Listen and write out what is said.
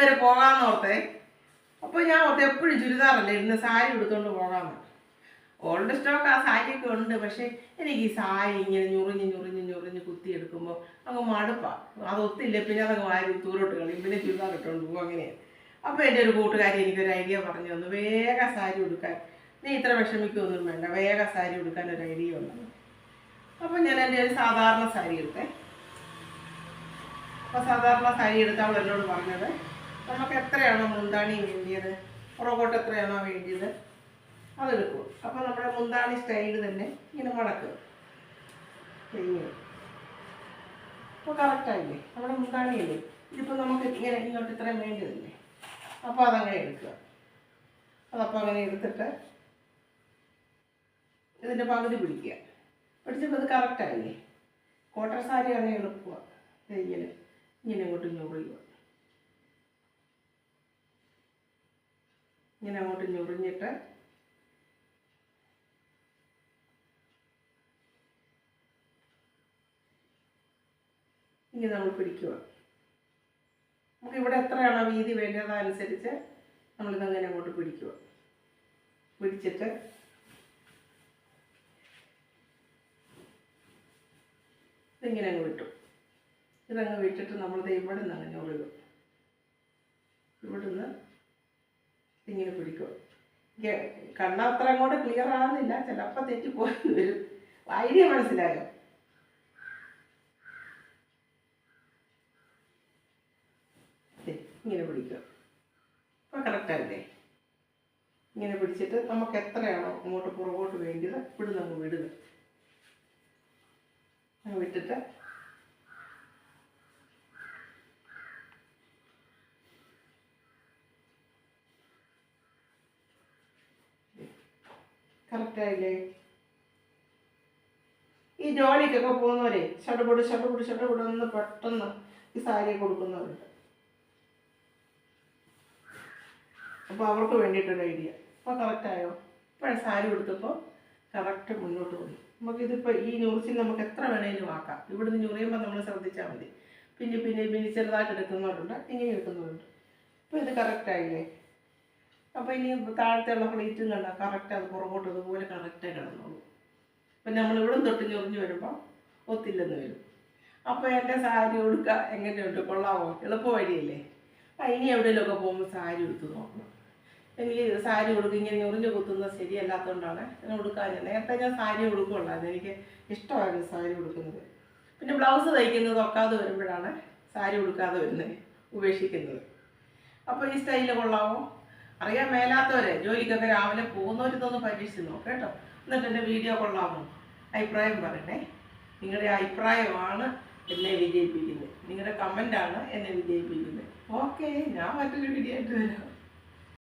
വരെ പോകാമെന്ന് ഓർത്തേ. അപ്പോൾ ഞാൻ ഓർത്ത് എപ്പോഴും ചുരിദാറല്ലേ ഇരുന്ന് സാരി എടുത്തുകൊണ്ട് പോകാമെന്ന് ഓൾഡ് സ്റ്റോക്ക് ആ സാരിയൊക്കെ ഉണ്ട് പക്ഷേ എനിക്ക് ഈ സാരി ഇങ്ങനെ ഞുറിഞ്ഞ് ഞുറിഞ്ഞ് ഞുറിഞ്ഞ് കുത്തി എടുക്കുമ്പോൾ അങ്ങ് മടുപ്പാണ് അതൊത്തില്ല പിന്നെ അതങ്ങ് വാരി ദൂരോട്ട് കളയും. പിന്നെ ചുരിദാർ ഇട്ടുകൊണ്ട് പോകും അങ്ങനെയാണ് അപ്പോൾ എന്റെ ഒരു കൂട്ടുകാരി എനിക്കൊരു ഐഡിയ പറഞ്ഞു തന്നു. വേഗം സാരി ഉടുക്കാൻ. നീ ഇത്ര വിഷമിക്കൊന്നും വേണ്ട. വേഗം സാരി ഉടുക്കാൻ ഒരു ഐഡിയ ഉണ്ട് അപ്പോൾ ഞാൻ എന്റെ ഒരു സാധാരണ സാരി എടുത്തേ. അപ്പോൾ സാധാരണ സാരി എടുത്ത് അവൾ എന്നോട് പറഞ്ഞത് നമുക്ക് എത്രയാണോ മുന്താണി വേണ്ടിയത്? പുറകോട്ട് എത്രയാണോ വേണ്ടിയത്? അതെടുക്കും. അപ്പോൾ നമ്മുടെ മുന്താണി സ്റ്റൈൽ തന്നെ ഇങ്ങനെ മടക്കും. അപ്പോൾ കറക്റ്റായില്ലേ നമ്മുടെ മുന്താണിയല്ലേ ഇതിപ്പോൾ നമുക്ക് ഇങ്ങനെ ഇങ്ങോട്ട് ഇത്രയും വേണ്ടതില്ലേ അപ്പോൾ അതങ്ങനെ എടുക്കുക. അതപ്പോൾ അങ്ങനെ എടുത്തിട്ട് ഇതിന്റെ പകുതി പിടിക്കുക. പിടിച്ചപ്പോൾ ഇത് കറക്റ്റായില്ലേ കോട്ടൺ സാരി ആണ് എളുപ്പമാണ് ഇങ്ങനെ. ഇങ്ങനെ അങ്ങോട്ട് ഞൊറിയുക ഇങ്ങനെ അങ്ങോട്ട് ഞൊറിഞ്ഞിട്ട് ഇങ്ങനെ നമ്മൾ പിടിക്കുക. നമുക്ക് ഇവിടെ എത്രയാണോ വീതി വേണ്ടത് അതനുസരിച്ച് നമ്മളിതങ്ങനെ അങ്ങോട്ട് പിടിക്കുക. പിടിച്ചിട്ട് ഇതിങ്ങനെ അങ്ങ് വിട്ടു. ഇതങ്ങ് വിട്ടിട്ട് നമ്മളിത് ഇവിടെ നിന്ന് അങ്ങനെ ഒഴുകും ഇവിടുന്ന് ഇങ്ങനെ പിടിക്കും. കണ്ണ അത്ര അങ്ങോട്ട് ക്ലിയർ ആകുന്നില്ല ചിലപ്പോൾ തെറ്റിപ്പോയി വരും. ഐഡിയ മനസ്സിലായോ? ഇങ്ങനെ പിടിക്കുക അപ്പോൾ കറക്റ്റല്ലേ ഇങ്ങനെ പിടിച്ചിട്ട് നമുക്ക് എത്രയാണോ അങ്ങോട്ട് പുറകോട്ട് വേണ്ടത് ഇവിടുന്ന് അങ്ങ് വിടുക. വിട്ടിട്ട് കറക്റ്റായില്ലേ ഈ ജോലിക്കൊക്കെ പോകുന്നവരെ ഷടുപൊടി ഷടുപൊടി ഒന്ന് പെട്ടെന്ന് ഈ സാരി കൊടുക്കുന്നവരുണ്ട്. അപ്പോൾ അവർക്ക് വേണ്ടിയിട്ടൊരു ഐഡിയ അപ്പോൾ കറക്റ്റായോ ഇപ്പോഴേ സാരി കൊടുത്തപ്പോൾ കറക്റ്റ് മുന്നോട്ട് പോയി. നമുക്കിതിപ്പോൾ ഈ ന്യൂസിൽ നമുക്ക് എത്ര വേണേലും ആക്കാം. ഇവിടുന്ന് ഞുറിയുമ്പോൾ നമ്മൾ ശ്രദ്ധിച്ചാൽ മതി. പിന്നെ പിന്നെ പിന്നെ ചെറുതായിട്ട് എടുക്കുന്നവരുണ്ട് ഇങ്ങനെ എടുക്കുന്നവരുണ്ട്. അപ്പോൾ ഇത് കറക്റ്റായില്ലേ അപ്പോൾ ഇനി താഴത്തെയുള്ള പ്ലേറ്റും കണ്ട? കറക്റ്റ് അത് പുറകോട്ട് ഇതുപോലെ കറക്റ്റായി കിടന്നോളൂ. അപ്പം നമ്മൾ ഇവിടെ തൊട്ട് ഞൊറിഞ്ഞ് വരുമ്പോൾ ഒത്തില്ലെന്ന് വരും. അപ്പോൾ എന്റെ സാരി ഉടുക്ക എങ്ങനെയുണ്ട്? കൊള്ളാമോ എളുപ്പ വഴിയല്ലേ ഇനി എവിടെയെങ്കിലുമൊക്കെ പോകുമ്പോൾ സാരി എടുത്ത് നോക്കണം. എനിക്ക് സാരി ഉടുക്കുക ഇങ്ങനെ ഞൊറിഞ്ഞ് കുത്തുന്നത് ശരിയല്ലാത്തതുകൊണ്ടാണ് ഞാൻ ഉടുക്കാൻ നേരത്തെ ഞാൻ സാരി ഉടുക്കുള്ളായിരുന്നു എനിക്ക് ഇഷ്ടമായിരുന്നു സാരി ഉടുക്കുന്നത്. പിന്നെ ബ്ലൗസ് തയ്ക്കുന്നത് ഒക്കാതെ വരുമ്പോഴാണ് സാരി ഉടുക്കാതെ വരുന്നത് ഉപേക്ഷിക്കുന്നത്. അപ്പോൾ ഈ സ്റ്റൈൽ കൊള്ളാമോ അറിയാൻ മേലാത്തവരെ ജോലിക്കൊക്കെ രാവിലെ പോകുന്നവരിതൊന്ന് പരീക്ഷിച്ച് നോക്കാം കേട്ടോ. എന്നിട്ട് എന്റെ വീഡിയോ കൊള്ളാമോ? അഭിപ്രായം പറയണേ. നിങ്ങളുടെ അഭിപ്രായമാണ് എന്നെ വിജയിപ്പിക്കുന്നത്. നിങ്ങളുടെ കമന്റാണ് എന്നെ വിജയിപ്പിക്കുന്നത്. ഓക്കെ ഞാൻ മറ്റൊരു വീഡിയോ ആയിട്ട് വരാം.